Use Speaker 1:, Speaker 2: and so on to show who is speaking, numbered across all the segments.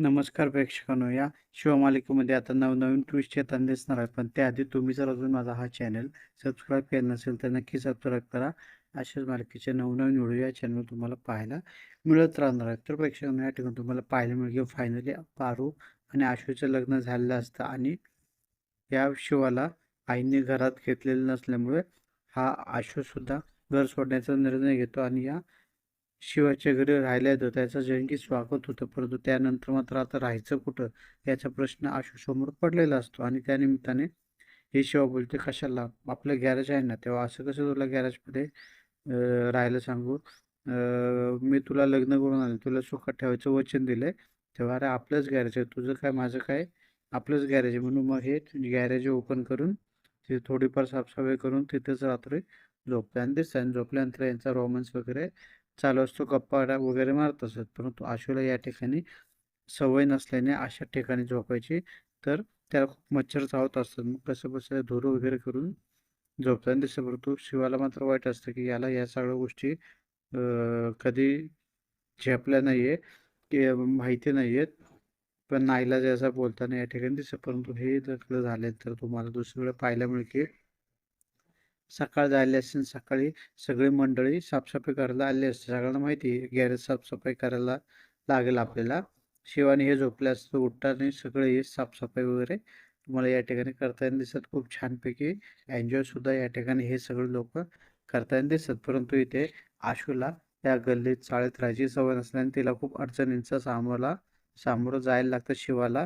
Speaker 1: नमस्कार प्रेक्षकांनो या शिवमालिकेमध्ये आता नवनवीन ट्विस्ट येताना दिसणार आहे. पण त्याआधी तुम्ही जर अजून माझा हा चॅनल सबस्क्राईब केला नसेल तर नक्की सबस्क्राईब करा. अशाच मालिकेचे नवनवीन व्हिडिओ या चॅनल तुम्हाला पाहायला मिळत राहणार आहेत तर प्रेक्षकांनो या ठिकाणी तुम्हाला पाहायला मिळेल फायनली पारू आणि आशूचं लग्न झालेलं असतं आणि या शिवाला आईने घरात घेतलेलं नसल्यामुळे हा आशूसुद्धा घर सोडण्याचा निर्णय घेतो आणि या शिवाच्या घरी राहिल्या येतो त्याचं जंगी स्वागत होतं. परंतु त्यानंतर मात्र आता राहायचं कुठं? याचा प्रश्न आशूसमोर पडलेला असतो. आणि त्यानिमित्ताने हे शिवा बोलते कशाला? आपलं गॅरेज आहे ना तेव्हा असं कसं तुला गॅरेजमध्ये राहायला सांगू? मी तुला लग्न करून आले. तुला सुखात ठेवायचं वचन दिलंय. तेव्हा अरे आपलंच गॅरेज आहे. तुझं काय? माझं काय? आपलंच गॅरेज आहे. म्हणून मग हे गॅरेज ओपन करून तिथे थोडीफार साफसफाई करून तिथेच रात्री झोपते. आणि दिसतं आणि झोपल्यानंतर यांचा रोमन्स वगैरे चालू असतो गप्पा वगैरे मारत असत. परंतु आशूला या ठिकाणी सवय नसल्याने अशा ठिकाणी झोपायची तर त्याला खूप मच्छर चावत असतात. मग कसं बसं धुरं वगैरे करून झोपताना दिसतं. परंतु शिवाला मात्र वाईट असतं की याला या सगळ्या गोष्टी कधी झेपल्या नाही आहे की माहिती नाही आहेत पण नाईलाज असं बोलताना या ठिकाणी दिसतं. परंतु हे जर झाले तर तुम्हाला दुसरीकडे पाहायला मिळते सकाळ झाली असेल सकाळी सगळी मंडळी साफसफाई करायला आली असते. सगळ्यांना माहिती आहे गॅरेज साफसफाई करायला लागेल आपल्याला. शिवानी हे झोपले असतं उठताना सगळे हे साफसफाई वगैरे तुम्हाला या ठिकाणी करताना दिसत खूप छानपैकी एन्जॉय सुद्धा या ठिकाणी हे सगळे लोक करताना दिसत परंतु इथे आशूला त्या गल्लीत चाळीत राहायची सवय नसल्याने तिला खूप अडचणींचा सामोरा सामोरं जायला लागतं शिवाला.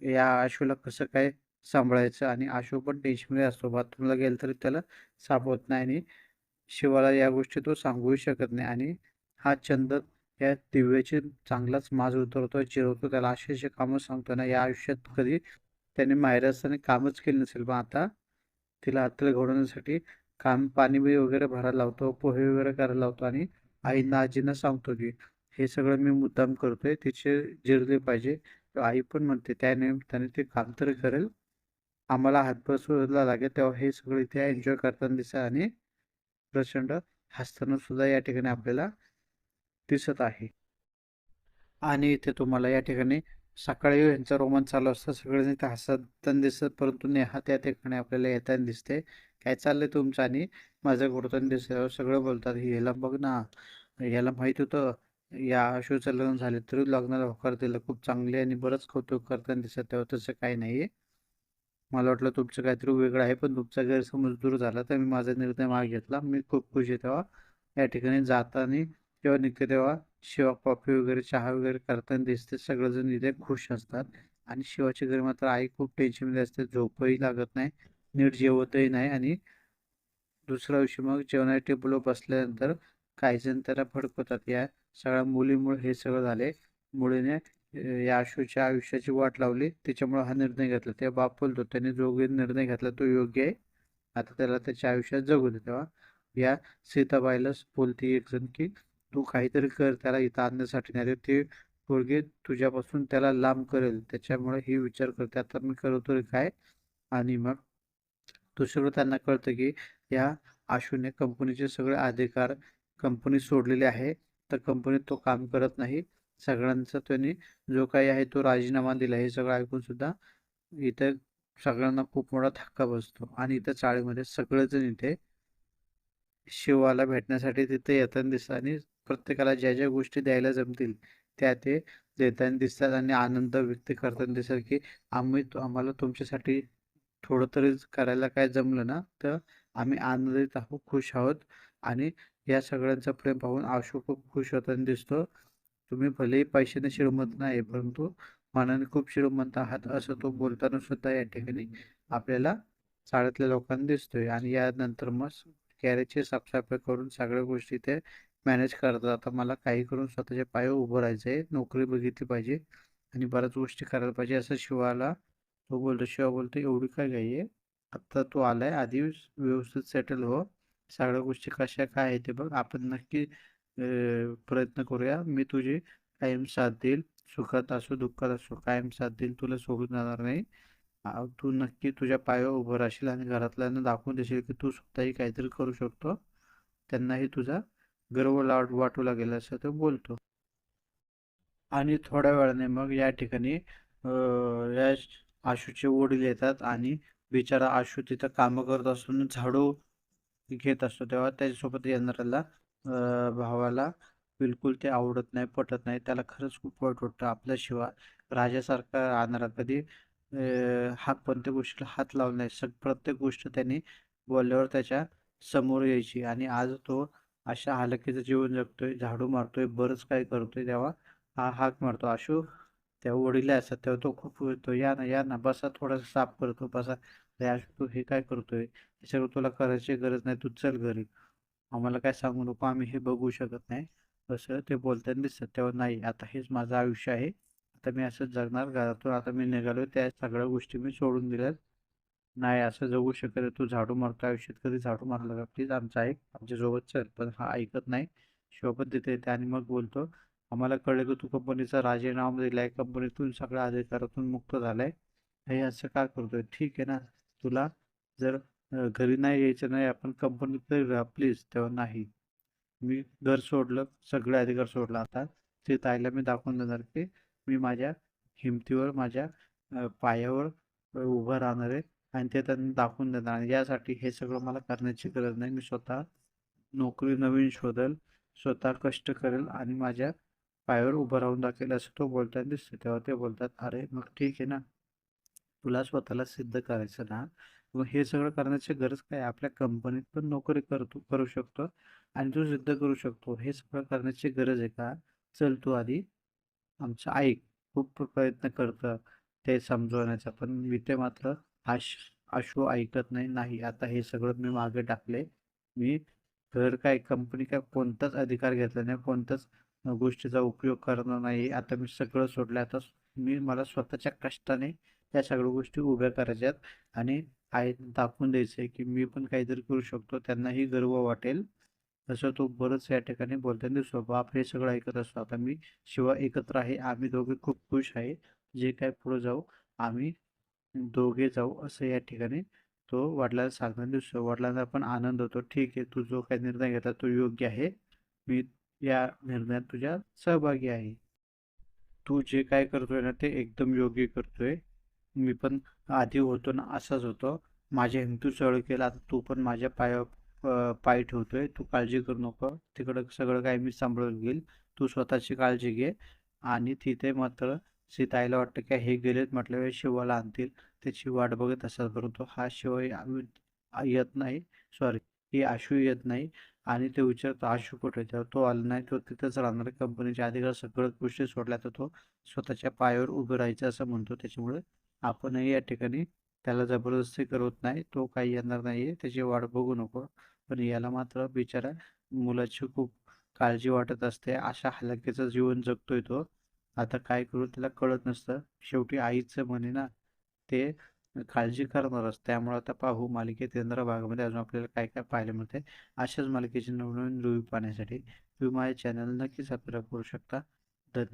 Speaker 1: या आशूला कसं काय सांभाळायचं आणि आशू पण टेन्शनमध्ये असतो. बाथरूमला गेलं तरी त्याला सापवत नाही आणि शिवाला या गोष्टी तो सांगूही शकत नाही. आणि हा छंद या दिव्याची चांगलाच माज उतरतो चिरवतो. त्याला असे कामं सांगतो ना या आयुष्यात कधी त्याने माहेर असताना कामच केलं नसेल. पण आता तिला अत्तल घडवण्यासाठी काम पाणी बी वगैरे भरायला लावतो पोहे वगैरे करायला लावतो आणि आईंना आजींना सांगतो की हे सगळं मी मुद्दाम करतोय तिचे जिरले पाहिजे. आई पण म्हणते त्याने त्याने ते काम तरी करेल आम्हाला हातभार शोधला लागेल तेव्हा हे सगळं इथे एन्जॉय करताना दिसत आणि प्रचंड हसताना सुद्धा या ठिकाणी आपल्याला दिसत आहे. आणि इथे तुम्हाला या ठिकाणी सकाळी यांचा रोमन चालू असतं सगळे इथे हसताना दिसत परंतु नेहा त्या ठिकाणी आपल्याला येताना दिसते. काय चाललंय तुमचं? आणि माझं घडताना दिसतं सगळं बोलतात ह्याला बघ ना याला माहीत होतं या आशूचं लग्न झाले तरी लग्नाला होकार दिलं खूप चांगले आणि बरंच कौतुक करताना दिसत तेव्हा तसं काही नाहीये. मला वाटलं तुमचं काहीतरी वेगळं आहे पण तुमचा गैरसमज दूर झाला तर मी माझा निर्णय मागे घेतला. मी खूप खुश आहे तेव्हा. या ठिकाणी जाताना जेव्हा निघते तेव्हा शिवा कॉफी वगैरे चहा वगैरे करताना दिसते. सगळेजण इथे खुश असतात. आणि शिवाची घरी मात्र आई खूप टेन्शनमध्ये असते. झोपही लागत नाही. नीट जेवतही नाही. आणि दुसऱ्या दिवशी मग जेवणाच्या टेबलवर बसल्यानंतर काही जण त्याला फडकवतात या सगळ्या मुलीमुळे हे सगळं झाले. मुलीने या आशूच्या आयुष्याची वाट लावली. त्याच्यामुळे हा निर्णय घेतला. तेव्हा बाप बोलतो त्याने जो निर्णय घेतला तो योग्य आहे. आता त्याला त्याच्या आयुष्यात जगू दे. तेव्हा या सीताबाईला बोलते एक जण की तू काहीतरी कर त्याला इथं आणण्यासाठी. नाही ते पोरगे तुझ्यापासून त्याला लांब करेल. त्याच्यामुळे ही विचार करते. आता मी करतो काय? आणि मग दुसरं त्यांना कळतं की या आशूने कंपनीचे सगळे अधिकार कंपनी सोडलेले आहे. तर कंपनीत तो काम करत नाही. सगळ्यांचा त्यांनी जो काही आहे तो राजीनामा दिला हे सगळं ऐकून सुद्धा इथं सगळ्यांना खूप मोठा धक्का बसतो. आणि इथं चाळीमध्ये सगळेजण इथे शिवाला भेटण्यासाठी तिथे येताना दिसतात आणि प्रत्येकाला ज्या ज्या गोष्टी द्यायला जमतील त्या ते देताना दिसतात आणि आनंद व्यक्त करताना दिसतात की आम्ही आम्हाला तुमच्यासाठी थोडं तरी करायला काय जमलं ना तर आम्ही आनंदित आहोत खुश आहोत आणि या सगळ्यांचं प्रेम पाहून आशू खूप खुश होताना दिसतो. तुम्ही भलेही पैशाने श्रीमंत नाही परंतु मनाने खूप श्रीमंत आहात असं तो बोलताना सुद्धा या ठिकाणी आपल्याला शाळेतल्या लोकांना दिसतोय. आणि यानंतर मग कॅरेजची साफसफाई करून सगळ्या गोष्टी ते मॅनेज करतात. आता मला काही करून स्वतःच्या पायावर उभं राहायचं आहे नोकरी बघितली पाहिजे आणि बऱ्याच गोष्टी करायला पाहिजे असं शिवाला तो बोलतो. शिवा बोलतो एवढी काय घाई आहे? आत्ता तू आलाय आधी व्यवस्थित सेटल हो. सगळ्या गोष्टी कशा काय आहे ते बघ. आपण नक्की प्रयत्न करूया. मी तुझी कायम साथ देईल. सुखात असो दुःखात असो कायम साथ देईल. तुला सोडून जाणार नाही. तू नक्की तुझ्या पायावर उभं राहशील आणि घरातल्यांना दाखवून देशील की तू स्वतःही काहीतरी करू शकतो. त्यांनाही तुझा गर्व लाट वाटू लागेल असं तो बोलतो. आणि थोड्या वेळाने मग या ठिकाणी या आशूचे वडील येतात आणि बिचारा आशू तिथं कामं करत असून झाडू घेत असतो. तेव्हा त्याच्यासोबत येणाऱ्याला भावाला बिलकुल ते आवडत नाही पटत नाही. त्याला खरंच खूप वाईट वाटतं. आपल्याशिवाय राजासारखा राहणारा कधी हा कोणत्या गोष्टीला हात लावला नाही. सग प्रत्येक गोष्ट त्याने बोलल्यावर त्याच्यासमोर यायची. आणि आज तो अशा हालकीचं जीवन जगतोय झाडू मारतोय बरंच काय करतोय तेव्हा हा हाक मारतो. आशू तेव्हा वडील असतात तेव्हा तो खूप बोलतो या ना या ना बसा थोडासा साफ करतो बसा. "अरे तू हे काय करतोय? त्याच्यावर सगळं तुला करायची गरज नाही तू चल घरी. आम्हाला काय सांगू नको आम्ही हे बघू शकत नाही. असं ते बोलताना दिसतात. तेव्हा नाही आता हेच माझं आयुष्य आहे. आता मी असंच जगणार घरातून. आता मी निघालो त्या सगळ्या गोष्टी मी सोडून दिल्यात. नाही असं जगू शकत तू झाडू मारतो आयुष्यात. कधी झाडू मारलं का? प्लीज आमचं ऐक. आमच्यासोबत चल पण हा ऐकत नाही. शोभत देते येते आणि मग बोलतो. आम्हाला कळलं की तू कंपनीचा राजीनामा दिलाय. कंपनीतून सगळ्या अधिकारातून मुक्त झालाय. हे असं का करतोय? ठीक आहे ना. तुला जर घरी नाही यायचं नाही आपण कंपनीत तरी राहा प्लीज तेव्हा नाही. मी घर सोडलं सगळे अधिकार सोडला आता. ते ताईला मी दाखवून देणार की मी माझ्या हिमतीवर माझ्या पायावर उभं राहणार आहे आणि ते त्यांना दाखवून देणार. आणि यासाठी हे सगळं मला करण्याची गरज नाही. मी स्वतः नोकरी नवीन शोधेल स्वतः कष्ट करेल आणि माझ्या पायावर उभं राहून दाखवेल असं तो बोलताना दिसतो. तेव्हा ते बोलतात अरे मग ठीक आहे ना. तुला स्वतःला सिद्ध करायचं ना मग हे सगळं करण्याची गरज काय? आपल्या कंपनीत पण नोकरी करतो करू शकतो आणि तू सिद्ध करू शकतो. हे सगळं करण्याची गरज आहे का? चल तू आधी आमचं ऐक. खूप प्रयत्न करतं ते समजवण्याचा. पण मी ते मात्र आश आशू ऐकत नाही नाही. आता हे सगळं मी मागे टाकले. मी घर काय कंपनी काय कोणताच अधिकार घेतला नाही कोणताच गोष्टीचा उपयोग करणार नाही. आता मी सगळं सोडलं. आता मी मला स्वतःच्या कष्टाने त्या सगळ्या गोष्टी उभ्या करायच्यात आणि आहेत दाखवून द्यायचं आहे की मी पण काहीतरी करू शकतो त्यांनाही गर्व वाटेल. असं तो बरंच या ठिकाणी बोलताना दिसतो. बाप हे सगळं ऐकत असतो. आता मी शिवा एकत्र आहे. आम्ही दोघे खूप खुश आहे. जे काय पुढे जाऊ आम्ही दोघे जाऊ असं या ठिकाणी तो वडिलांना सांगताना दिसतो. वडिलांना पण आनंद होतो. ठीक आहे तू जो काही निर्णय घेतला तो योग्य आहे. मी या निर्णयात तुझ्या सहभागी आहे. तू जे काय करतोय ना ते एकदम योग्य करतोय. मी पण आधी होतो ना असाच होतो. माझ्या हिमतू चळ केला आता तू पण माझ्या पाया पाय ठेवतोय. तू काळजी करू नको. तिकडं सगळं काही मी सांभाळून घेईल. तू स्वतःची काळजी घे. आणि तिथे मात्र सीताईला वाटतं की हे गेलेत म्हटल्यावर शिवाला आणतील. त्याची वाट बघत असतात परंतु हा शिव येत नाही. सॉरी ही आशू येत नाही. आणि ते विचारतो आशू कुठे तर तो आला नाही. तो तिथंच राहणार कंपनीच्या अधिकार सगळ्या गोष्टी सोडल्या तर तो स्वतःच्या पायावर उभं राहायचं असं म्हणतो. त्याच्यामुळे आपणही या ठिकाणी त्याला जबरदस्ती करत नाही तो काही येणार नाहीये त्याची वाट बघू नको. पण याला मात्र बिचारा मुलाची खूप काळजी वाटत असते अशा हलाखीचं जीवन जगतोय तो. आता काय करू त्याला कळत नसतं. शेवटी आईचं म्हणे ना ते काळजी करणारच. त्यामुळे आता पाहू मालिकेत येणाऱ्या भागामध्ये अजून आपल्याला काय काय पाहायला मिळते अशाच मालिकेची नवनवीन रिव्ह्यू पाहण्यासाठी तुम्ही माझ्या चॅनल नक्की सबस्क्राईब करू शकता. धन्यवाद.